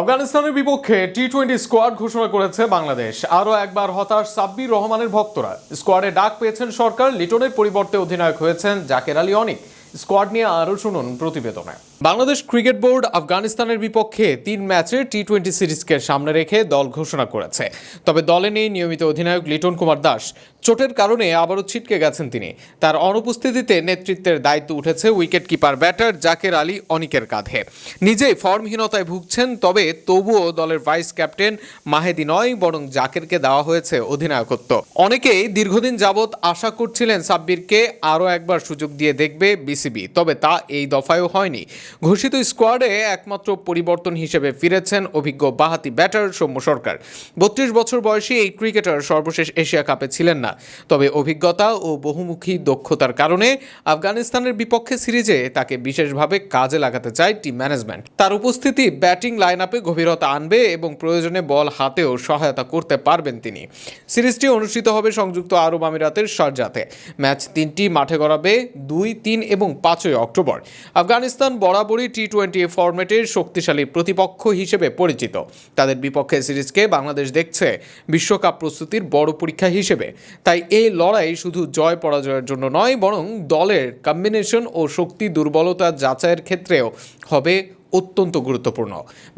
আফগানিস্তানের বিপক্ষে T twenty squad ঘোষণা করেছে বাংলাদেশ। আরও একবার হতাশ সাব্বির রহমানের ভক্তরা। স্কোয়াডে ডাক পেয়েছেন সরকার, লিটনের পরিবর্তে অধিনায়ক হয়েছেন জাকের আলী অনিক। স্কোয়াড নিয়ে আরও শুনুন প্রতিবেদনে। বাংলাদেশ ক্রিকেট বোর্ড আফগানিস্তানের বিপক্ষে তিন ম্যাচের টি টোয়েন্টি সিরিজকে সামনে রেখে দল ঘোষণা করেছে। তবে দলে নেই নিয়মিত অধিনায়ক লিটন কুমার দাস। চোটের কারণে আবারও ছিটকে গেছেন তিনি। তার অনুপস্থিতিতে নেতৃত্বের দায়িত্ব উঠেছে wicket keeper batter Jaker Ali অনিকের কাঁধে। নিজেই ফর্মহীনতায় ভুগছেন, তবে তবুও দলের ভাইস ক্যাপ্টেন মাহেদি নয়, বরং জাকেরকে দেওয়া হয়েছে অধিনায়কত্ব। অনেকেই দীর্ঘদিন যাবৎ আশা করছিলেন সাব্বিরকে আরও একবার সুযোগ দিয়ে দেখবে বিসিবি, তবে তা এই দফায়ও হয়নি। ঘোষিত স্কোয়াডে একমাত্র পরিবর্তন হিসেবে ফিরেছেন অভিজ্ঞ বাহাতি ব্যাটার সৌম্য সরকার। বত্রিশ বছর বয়সী এই ক্রিকেটার সর্বশেষ এশিয়া কাপে ছিলেন না। তবে অভিজ্ঞতা ও বহুমুখী দক্ষতার কারণে আফগানিস্তানের বিপক্ষে সিরিজে তাকে বিশেষভাবে কাজে লাগাতে চায় টিম ম্যানেজমেন্ট। তার উপস্থিতি ব্যাটিং লাইন আপে গভীরতা আনবে এবং প্রয়োজনে বল হাতেও সহায়তা করতে পারবেন তিনি। সিরিজটি অনুষ্ঠিত হবে সংযুক্ত আরব আমিরাতের শারজাতে ম্যাচ তিনটি মাঠে গড়াবে দুই, তিন এবং পাঁচই অক্টোবর। আফগানিস্তান বরাবরই টি টোয়েন্টি ফরম্যাটের শক্তিশালী প্রতিপক্ষ হিসেবে পরিচিত। তাদের বিপক্ষে সিরিজকে বাংলাদেশ দেখছে বিশ্বকাপ প্রস্তুতির বড় পরীক্ষা হিসেবে। তাই এই লড়াই শুধু জয় পরাজয়ের জন্য নয়, বরং দলের কম্বিনেশন ও শক্তি দুর্বলতা যাচাইয়ের ক্ষেত্রেও হবে অত্যন্ত গুরুত্বপূর্ণ।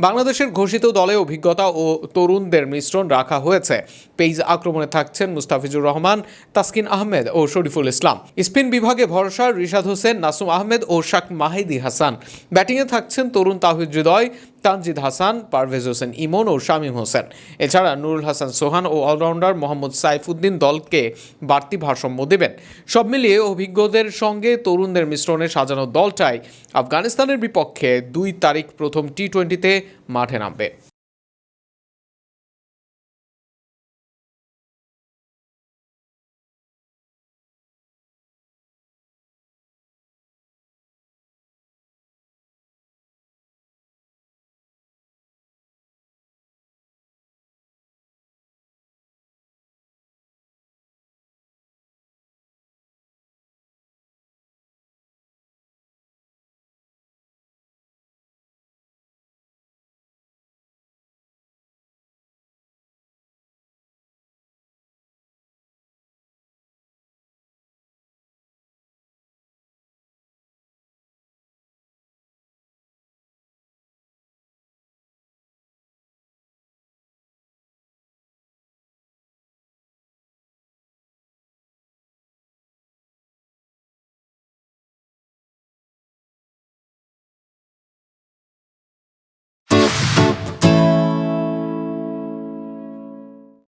বাংলাদেশের ঘোষিত দলে অভিজ্ঞতা ও তরুণদের মিশ্রণ রাখা হয়েছে। পেইজ আক্রমণে থাকছেন মুস্তাফিজুর রহমান, তাসকিন আহমেদ ও শরীফুল ইসলাম। স্পিন বিভাগে ভরসা রিশাদ হোসেন, নাসুম আহমেদ ও শাক মাহিদি হাসান। ব্যাটিংয়ে থাকছেন তরুণ তাহিদ হৃদয় তানজিদ হাসান, পারভেজ হোসেন ইমন ও শামীম হোসেন। এছাড়া নুরুল হাসান সোহান ও অলরাউন্ডার মোহাম্মদ সাইফুদ্দিন দলকে বাড়তি ভারসাম্য দেবেন। সব মিলিয়ে অভিজ্ঞদের সঙ্গে তরুণদের মিশ্রণে সাজানো দলটাই আফগানিস্তানের বিপক্ষে দুই তারিখ প্রথম টি টোয়েন্টিতে মাঠে নামবে।